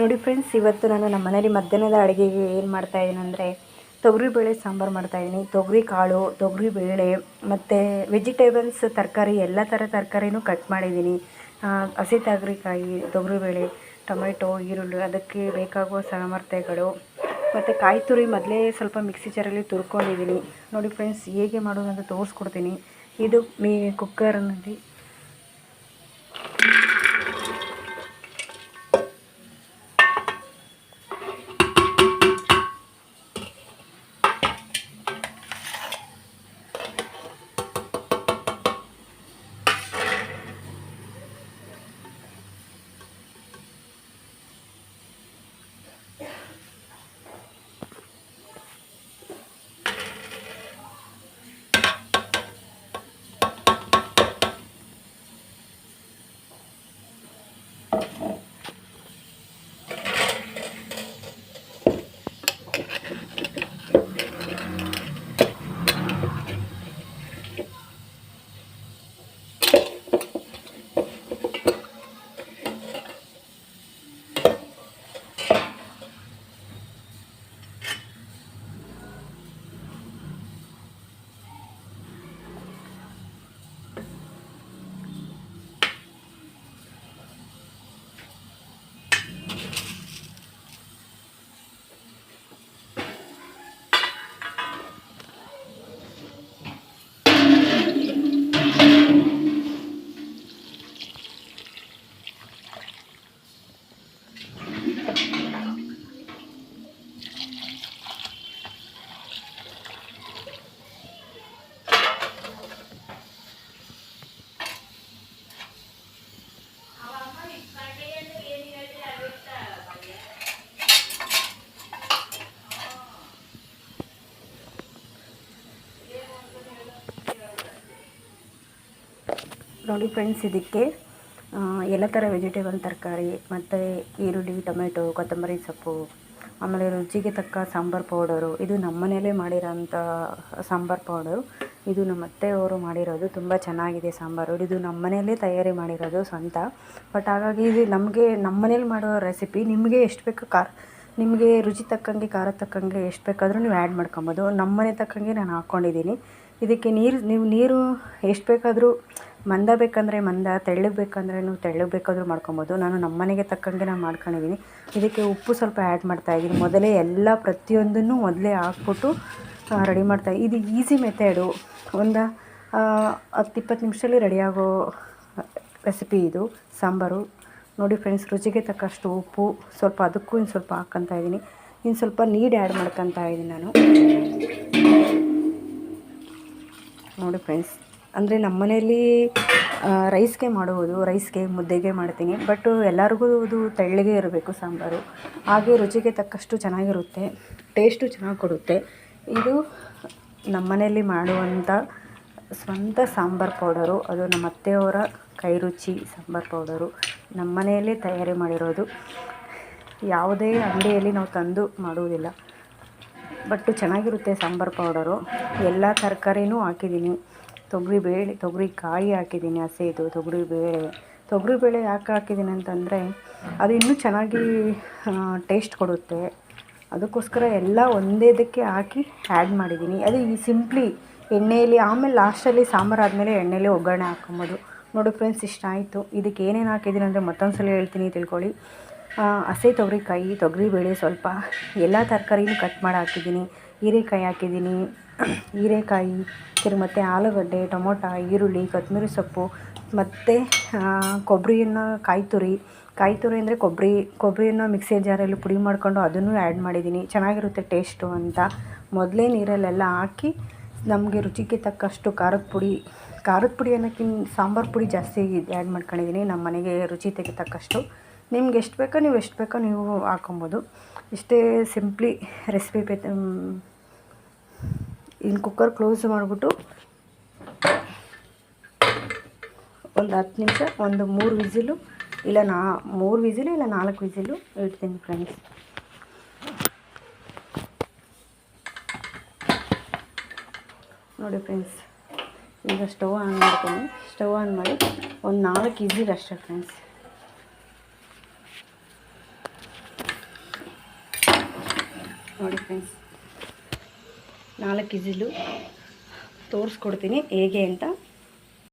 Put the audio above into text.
ನೋಡಿ ಫ್ರೆಂಡ್ಸ್ ಇವತ್ತು ನಾನು ನಮ್ಮ ಮನೇಲಿ ಮಧ್ಯಾಹ್ನದ ಅಡುಗೆಗೆ ಏನು ಮಾಡ್ತಾಯಿದ್ದೀನಿ ಅಂದರೆ ತೊಗರಿಬೇಳೆ ಸಾಂಬಾರು ಮಾಡ್ತಾಯಿದ್ದೀನಿ ತೊಗರಿ ಕಾಳು, ತೊಗರಿ ಬೇಳೆ ಮತ್ತು ವೆಜಿಟೇಬಲ್ಸ್ ತರಕಾರಿ, ಎಲ್ಲ ಥರ ತರಕಾರಿನೂ ಕಟ್ ಮಾಡಿದ್ದೀನಿ. ಹಸಿ ತೊಗರಿ ಬೇಳೆ, ಟೊಮೆಟೊ, ಈರುಳ್ಳಿ, ಅದಕ್ಕೆ ಬೇಕಾಗುವ ಸಾಮರ್ಥ್ಯಗಳು ಮತ್ತು ಕಾಯಿ ತುರಿ ಮೊದಲೇ ಸ್ವಲ್ಪ ಮಿಕ್ಸಿ ಜಾರಲ್ಲಿ ತುರ್ಕೊಂಡಿದ್ದೀನಿ. ನೋಡಿ ಫ್ರೆಂಡ್ಸ್ ಹೇಗೆ ಮಾಡೋದು ಅಂತ ತೋರಿಸ್ಕೊಡ್ತೀನಿ. ಇದು ಮೀ ಕುಕ್ಕರ್ನಲ್ಲಿ ನೋಡಿ ಫ್ರೆಂಡ್ಸ್ ಇದಕ್ಕೆ ಎಲ್ಲ ಥರ ವೆಜಿಟೇಬಲ್ ತರಕಾರಿ, ಮತ್ತು ಈರುಳ್ಳಿ, ಟೊಮೆಟೊ, ಕೊತ್ತಂಬರಿ ಸೊಪ್ಪು, ಆಮೇಲೆ ರುಚಿಗೆ ತಕ್ಕ ಸಾಂಬಾರು ಪೌಡರು ಇದು ನಮ್ಮ ಮನೇಲೇ ಮಾಡಿರೋಂಥ ಸಾಂಬಾರು ಪೌಡರು ಇದು ನಮ್ಮ ಅತ್ತೆಯವರು ಮಾಡಿರೋದು, ತುಂಬ ಚೆನ್ನಾಗಿದೆ ಸಾಂಬಾರು. ಇದು ನಮ್ಮ ಮನೆಯಲ್ಲೇ ತಯಾರಿ ಮಾಡಿರೋದು ಸ್ವಂತ. ಬಟ್ ಹಾಗಾಗಿ ಇದು ನಮಗೆ, ನಮ್ಮ ಮನೇಲಿ ಮಾಡೋ ರೆಸಿಪಿ ನಿಮಗೆ ಎಷ್ಟು ಬೇಕು ಖಾರ, ನಿಮಗೆ ರುಚಿ ತಕ್ಕಂಗೆ ಖಾರ ತಕ್ಕಂಗೆ ಎಷ್ಟು ಬೇಕಾದರೂ ನೀವು ಆ್ಯಡ್ ಮಾಡ್ಕೊಬೋದು. ನಮ್ಮ ಮನೆ ತಕ್ಕಂಗೆ ನಾನು ಹಾಕ್ಕೊಂಡಿದ್ದೀನಿ ಇದಕ್ಕೆ ನೀರು, ನೀವು ನೀರು ಎಷ್ಟು ಬೇಕಾದರೂ ಮಂದ ಬೇಕಂದರೆ ಮಂದ, ತೆಳ್ಳಗೆ ಬೇಕಂದ್ರೆ ತೆಳ್ಳಗೆ ಬೇಕಾದರೂ ಮಾಡ್ಕೊಬೋದು. ನಾನು ನಮ್ಮನೆಗೆ ತಕ್ಕಂಗೆ ನಾನು ಮಾಡ್ಕೊಂಡಿದ್ದೀನಿ ಇದಕ್ಕೆ ಉಪ್ಪು ಸ್ವಲ್ಪ ಆ್ಯಡ್ ಮಾಡ್ತಾಯಿದ್ದೀನಿ ಮೊದಲೇ ಎಲ್ಲ ಪ್ರತಿಯೊಂದನ್ನು ಮೊದಲೇ ಹಾಕ್ಬಿಟ್ಟು ರೆಡಿ ಮಾಡ್ತಾ ಇದು ಈಸಿ ಮೆಥಡು ಒಂದು ಹತ್ತು ಇಪ್ಪತ್ತು ನಿಮಿಷದಲ್ಲಿ ರೆಡಿಯಾಗೋ ರೆಸಿಪಿ ಇದು. ಸಾಂಬಾರು. ನೋಡಿ ಫ್ರೆಂಡ್ಸ್ ರುಚಿಗೆ ತಕ್ಕಷ್ಟು ಉಪ್ಪು, ಸ್ವಲ್ಪ ಅದಕ್ಕೂ ಇನ್ನು ಸ್ವಲ್ಪ ಹಾಕ್ಕೊತಾ ಇದ್ದೀನಿ ಇನ್ನು ಸ್ವಲ್ಪ ನೀಡ್ ಆ್ಯಡ್ ಮಾಡ್ಕೊತಾ ಇದ್ದೀನಿ ನಾನು. ನೋಡಿ ಫ್ರೆಂಡ್ಸ್ ಅಂದರೆ ನಮ್ಮ ಮನೆಯಲ್ಲಿ ರೈಸ್ಗೆ ಮಾಡುವುದು, ರೈಸ್ಗೆ ಮುದ್ದೆಗೆ ಮಾಡ್ತೀನಿ. ಬಟ್ ಎಲ್ಲರಿಗೂ ಅದು ತೆಳ್ಳಗೆ ಇರಬೇಕು ಸಾಂಬಾರು. ಹಾಗೆ ರುಚಿಗೆ ತಕ್ಕಷ್ಟು ಚೆನ್ನಾಗಿರುತ್ತೆ ಟೇಸ್ಟು ಚೆನ್ನಾಗಿ ಕೊಡುತ್ತೆ. ಇದು ನಮ್ಮ ಮನೆಯಲ್ಲಿ ಮಾಡುವಂಥ ಸ್ವಂತ ಸಾಂಬಾರು ಪೌಡರು. ಅದು ನಮ್ಮ ಅತ್ತೆಯವರ ಕೈ ರುಚಿ ಸಾಂಬಾರು ಪೌಡರು. ನಮ್ಮ ಮನೆಯಲ್ಲೇ ತಯಾರಿ ಮಾಡಿರೋದು. ಯಾವುದೇ ಅಂಗಡಿಯಲ್ಲಿ ನಾವು ತಂದು ಮಾಡುವುದಿಲ್ಲ. ಬಟ್ ಚೆನ್ನಾಗಿರುತ್ತೆ ಸಾಂಬಾರು ಪೌಡರು. ಎಲ್ಲ ತರಕಾರಿನೂ ಹಾಕಿದ್ದೀನಿ. ತೊಗರಿ ಬೇಳೆ, ತೊಗರಿ ಕಾಯಿ ಹಾಕಿದ್ದೀನಿ ಹಸಿದು, ತೊಗರಿ ಬೇಳೆ. ತೊಗರಿ ಬೇಳೆ ಯಾಕೆ ಹಾಕಿದ್ದೀನಿ ಅಂತಂದರೆ, ಅದು ಇನ್ನೂ ಚೆನ್ನಾಗಿ ಟೇಸ್ಟ್ ಕೊಡುತ್ತೆ. ಅದಕ್ಕೋಸ್ಕರ ಎಲ್ಲ ಒಂದೇದಕ್ಕೆ ಹಾಕಿ ಆ್ಯಡ್ ಮಾಡಿದ್ದೀನಿ. ಅದು ಈ ಸಿಂಪ್ಲಿ ಎಣ್ಣೆಯಲ್ಲಿ, ಆಮೇಲೆ ಲಾಸ್ಟಲ್ಲಿ ಸಾಂಬಾರು ಆದಮೇಲೆ ಎಣ್ಣೆಯಲ್ಲಿ ಒಗ್ಗರಣೆ ಹಾಕೊಬೋದು ನೋಡಿ ಫ್ರೆಂಡ್ಸ್ ಇಷ್ಟ ಆಯಿತು. ಇದಕ್ಕೆ ಏನೇನು ಹಾಕಿದ್ದೀನಿ ಅಂದರೆ ಮತ್ತೊಂದು ಸಲ ಹೇಳ್ತೀನಿ, ತಿಳ್ಕೊಳ್ಳಿ. ಹಸಿ ತೊಗರಿಕಾಯಿ ತೊಗರಿಬೇಳೆ ಸ್ವಲ್ಪ. ಎಲ್ಲ ತರಕಾರಿನೂ ಕಟ್ ಮಾಡಿ ಹಾಕಿದ್ದೀನಿ. ಹೀರೆಕಾಯಿ ಹಾಕಿದ್ದೀನಿ. ಹೀರೆಕಾಯಿ ಮತ್ತು ಆಲೂಗಡ್ಡೆ, ಟೊಮೊಟೊ, ಈರುಳ್ಳಿ, ಕೊತ್ತಂಬರಿ ಸೊಪ್ಪು, ಮತ್ತು ಕೊಬ್ಬರಿಯನ್ನು ಕಾಯಿ ತುರಿ. ಕಾಯಿ ತುರಿ ಅಂದರೆ ಕೊಬ್ಬರಿ, ಕೊಬ್ಬರಿಯನ್ನು ಮಿಕ್ಸಿ ಜಾರಲ್ಲಿ ಪುಡಿ ಮಾಡಿಕೊಂಡು ಅದನ್ನು ಆ್ಯಡ್ ಮಾಡಿದ್ದೀನಿ. ಚೆನ್ನಾಗಿರುತ್ತೆ ಟೇಸ್ಟು ಅಂತ. ಮೊದಲೇ ನೀರಲ್ಲೆಲ್ಲ ಹಾಕಿ ನಮಗೆ ರುಚಿಗೆ ತಕ್ಕಷ್ಟು ಖಾರದ ಪುಡಿ ಖಾರದ ಪುಡಿ ಅನ್ನೋಕ್ಕಿಂತ ಸಾಂಬಾರು ಪುಡಿ ಜಾಸ್ತಿ ಆ್ಯಡ್ ಮಾಡ್ಕೊಂಡಿದ್ದೀನಿ. ನಮ್ಮ ಮನೆಗೆ ರುಚಿ ತಕ್ಕಷ್ಟು. ನಿಮ್ಗೆ ಎಷ್ಟು ಬೇಕೋ ನೀವು ಎಷ್ಟು ಬೇಕೋ ನೀವು ಹಾಕೊಬೋದು. ಇಷ್ಟೇ ಸಿಂಪ್ಲಿ ರೆಸಿಪಿ ಇನ್ನು ಕುಕ್ಕರ್ ಕ್ಲೋಸ್ ಮಾಡಿಬಿಟ್ಟು ಒಂದು ಹತ್ತು ನಿಮಿಷ, ಒಂದು ಮೂರು ವಿಸಿಲು, ಇಲ್ಲ ನಾ, ಮೂರು ವಿಸಿಲು, ಇಲ್ಲ ನಾಲ್ಕು ವಿಸಿಲು ಇಡ್ತೀನಿ ಫ್ರೆಂಡ್ಸ್ ನೋಡಿ ಫ್ರೆಂಡ್ಸ್ ಈಗ ಸ್ಟವ್ ಆನ್ ಮಾಡ್ತೀನಿ. ಸ್ಟವ್ ಆನ್ ಮಾಡಿ ಒಂದು ನಾಲ್ಕು ವಿಸಿಲ್ ಅಷ್ಟೇ ಫ್ರೆಂಡ್ಸ್ ನೋಡಿ ಫ್ರೆಂಡ್ಸ್ ನಾಲ್ಕು ಇಜಿಲು ತೋರಿಸ್ಕೊಡ್ತೀನಿ ಹೇಗೆ ಅಂತ.